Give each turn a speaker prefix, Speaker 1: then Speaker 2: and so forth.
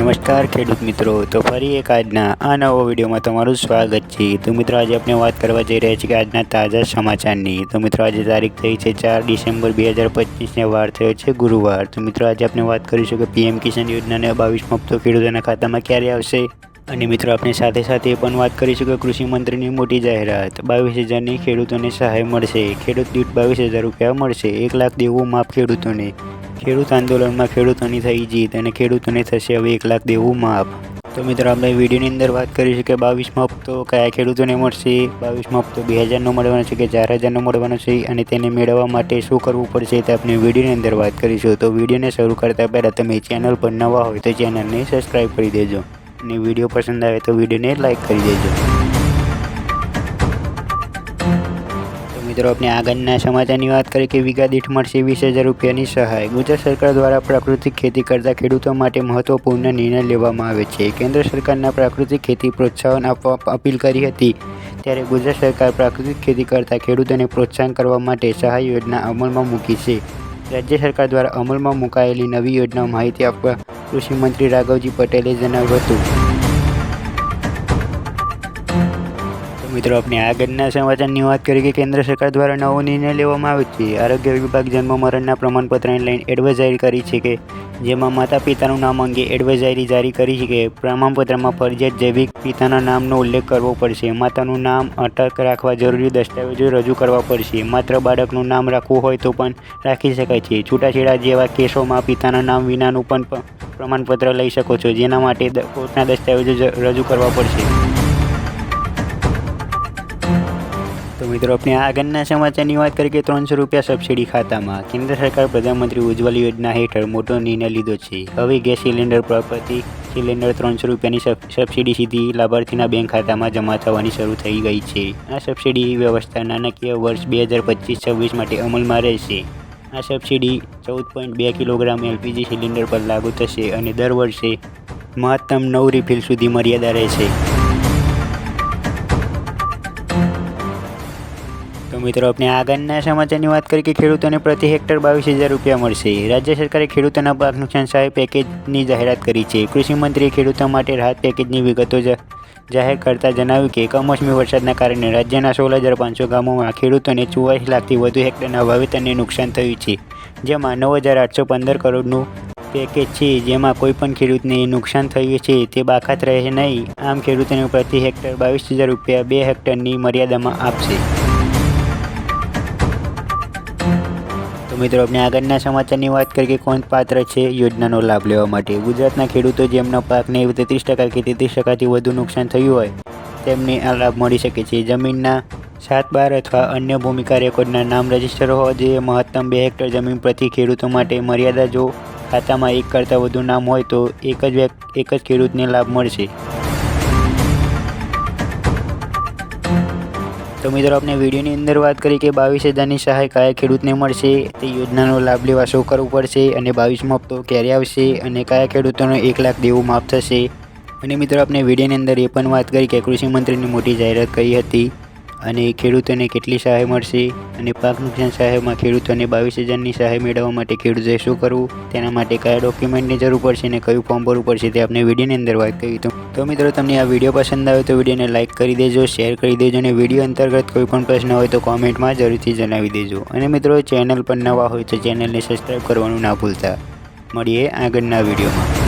Speaker 1: નમસ્કાર ખેડૂત મિત્રો. તો ફરી એક આજના આ નવો વિડીયોમાં તમારું સ્વાગત છે. તો મિત્રો આજે આપણે વાત કરવા જઈ રહ્યા છીએ કે આજના તાજા સમાચારની. તો મિત્રો આજે તારીખ થઈ છે ચાર ડિસેમ્બર બે હજાર પચીસને વાર થયો છે ગુરુવાર. તો મિત્રો આજે આપણે વાત કરીશું કે પીએમ કિસાન યોજનાને બાવીસ હપ્તો ખેડૂતોના ખાતામાં ક્યારે આવશે? અને મિત્રો આપણે સાથે સાથે પણ વાત કરીશું કે કૃષિ મંત્રીની મોટી જાહેરાત. બાવીસ હજારની ખેડૂતોને સહાય મળશે. ખેડૂત દીઠ બાવીસ હજાર રૂપિયા મળશે. એક લાખ દેવું માફ ખેડૂતોને. ખેડૂત આંદોલનમાં ખેડૂતોની થઈ જીત અને ખેડૂતોને થશે હવે એક લાખ દેવું માફ. તો મિત્રો, આપણે વિડીયોની અંદર વાત કરીશું કે બાવીસમો હપ્તો કયા ખેડૂતોને મળશે? બાવીસમો હપ્તો બે હજારનો મળવાનો છે કે ચાર હજારનો મળવાનો છે? અને તેને મેળવવા માટે શું કરવું પડશે તે આપણે વિડીયોની અંદર વાત કરીશું. તો વિડીયોને શરૂ કરતા પહેલાં તમે ચેનલ પર નવા હોય તો ચેનલને સબસ્ક્રાઈબ કરી દેજો. અને વીડિયો પસંદ આવે તો વિડીયોને લાઈક કરી દેજો. મિત્રો, આપણે આગળના સમાચારની વાત કરીએ કે વીઘા દીઠ મળશે વીસ હજાર રૂપિયાની સહાય. ગુજરાત સરકાર દ્વારા પ્રાકૃતિક ખેતી કરતા ખેડૂતો માટે મહત્વપૂર્ણ નિર્ણય લેવામાં આવે છે. કેન્દ્ર સરકારના પ્રાકૃતિક ખેતી પ્રોત્સાહન આપવા અપીલ કરી હતી. ત્યારે ગુજરાત સરકાર પ્રાકૃતિક ખેતી કરતા ખેડૂતોને પ્રોત્સાહન કરવા માટે સહાય યોજના અમલમાં મૂકી છે. રાજ્ય સરકાર દ્વારા અમલમાં મુકાયેલી નવી યોજના માહિતી આપવા કૃષિ મંત્રી રાઘવજી પટેલે જણાવ્યું હતું. મિત્રો, આપણે આગળના સમાચારની વાત કરીએ કે કેન્દ્ર સરકાર દ્વારા નવો નિર્ણય લેવામાં આવ્યો છે. આરોગ્ય વિભાગ જન્મ મરણના પ્રમાણપત્રને લઈને એડવાઇઝરી કરી છે કે જેમાં માતા પિતાનું નામ અંગે એડવાઇઝરી જારી કરી છે કે પ્રમાણપત્રમાં ફરજિયાત જૈવિક પિતાના નામનો ઉલ્લેખ કરવો પડશે. માતાનું નામ અટક રાખવા જરૂરી દસ્તાવેજો રજૂ કરવા પડશે. માત્ર બાળકનું નામ રાખવું હોય તો પણ રાખી શકાય છે. છૂટાછેડા જેવા કેસોમાં પિતાના નામ વિનાનું પણ પ્રમાણપત્ર લઈ શકો છો, જેના માટે કોર્ટના દસ્તાવેજો રજૂ કરવા પડશે. તો મિત્રો, આપણે આગળના સમાચારની વાત કરીએ કે ત્રણસો રૂપિયા સબસિડી ખાતામાં કેન્દ્ર સરકાર પ્રધાનમંત્રી ઉજ્જવલ યોજના હેઠળ મોટો નિર્ણય લીધો છે. હવે ગેસ સિલિન્ડર પર પ્રતિ સિલિન્ડર ત્રણસો રૂપિયાની સબસિડી સીધી લાભાર્થીના બેંક ખાતામાં જમા થવાની શરૂ થઈ ગઈ છે. આ સબસિડી વ્યવસ્થા નાણાકીય વર્ષ બે હજાર પચીસ છવ્વીસ માટે અમલમાં રહેશે. આ સબસિડી ચૌદ પોઈન્ટ બે કિલોગ્રામ એલપીજી સિલિન્ડર પર લાગુ થશે અને દર વર્ષે મહત્તમ નવ રિફિલ સુધી મર્યાદા રહેશે. મિત્રો, આપણે આગળના સમાચારની વાત કરીએ કે ખેડૂતોને પ્રતિ હેક્ટર બાવીસ હજાર રૂપિયા મળશે. રાજ્ય સરકારે ખેડૂતોના પાક નુકસાન સહાય પેકેજની જાહેરાત કરી છે. કૃષિ મંત્રીએ ખેડૂતો માટે રાહત પેકેજની વિગતો જાહેર કરતા જણાવ્યું કે, કમોસમી વરસાદના કારણે રાજ્યના સોળ હજાર પાંચસો ગામોમાં ખેડૂતોને ચુવાલીસ લાખથી વધુ હેક્ટરના વાવેતરને નુકસાન થયું છે. જેમાં નવ હજાર આઠસો પંદર કરોડનું પેકેજ છે. જેમાં કોઈપણ ખેડૂતને નુકસાન થયું છે તે બાકાત રહે નહીં. આમ ખેડૂતોને પ્રતિ હેક્ટર બાવીસ હજાર રૂપિયા બે હેક્ટરની મર્યાદામાં આપશે. મિત્રો, આપણે આગળના સમાચારની વાત કરીએ કે કોણ પાત્ર છે યોજનાનો લાભ લેવા માટે? ગુજરાતના ખેડૂતો જેમના પાકને તેત્રીસ ટકા કે તેત્રીસ ટકાથી વધુ નુકસાન થયું હોય, તેમને આ લાભ મળી શકે છે. જમીનના સાત બાર અથવા અન્ય ભૂમિકા રેકોર્ડના નામ રજિસ્ટર હોવા જોઈએ. મહત્તમ બે હેક્ટર જમીન પ્રતિ ખેડૂતો માટે મર્યાદા જો ખાતામાં એક કરતાં વધુ નામ હોય તો એક જ એક જ ખેડૂતને લાભ મળશે. તો મિત્રો, આપણે વિડીયોની અંદર વાત કરી કે બાવીસ હજારની સહાય કયા ખેડૂતને મળશે. તે યોજનાનો લાભ લેવા શું કરવું પડશે અને બાવીસમો હપ્તો ક્યારે આવશે અને કયા ખેડૂતોનો એક લાખ દેવું માફ થશે? અને મિત્રો, આપણે વિડીયોની અંદર એ પણ વાત કરી કે કૃષિ મંત્રીની મોટી જાહેરાત કરી હતી. અને ખેડૂતોને કેટલી સહાય મળશે અને પાક નુકસાન સહાયમાં ખેડૂતોને બાવીસ હજારની સહાય મેળવવા માટે ખેડૂતોએ શું કરવું, તેના માટે કયા ડોક્યુમેન્ટની જરૂર પડશે અને કયું ફોર્મ ભરવું પડશે તે આપણે વિડીયોની અંદર વાત કરી તો તો મિત્રો, તમને આ વીડિયો પસંદ આવે તો વિડીયોને લાઇક કરી દેજો શેર કરી દેજો અને વીડિયો અંતર્ગત કોઈ પણ પ્રશ્ન હોય તો કોમેન્ટમાં જરૂરથી જણાવી દેજો. અને મિત્રો, ચેનલ પર નવા હોય તો ચેનલને સબસ્ક્રાઈબ કરવાનું ના ભૂલતા. મળીએ આગળના વિડીયોમાં.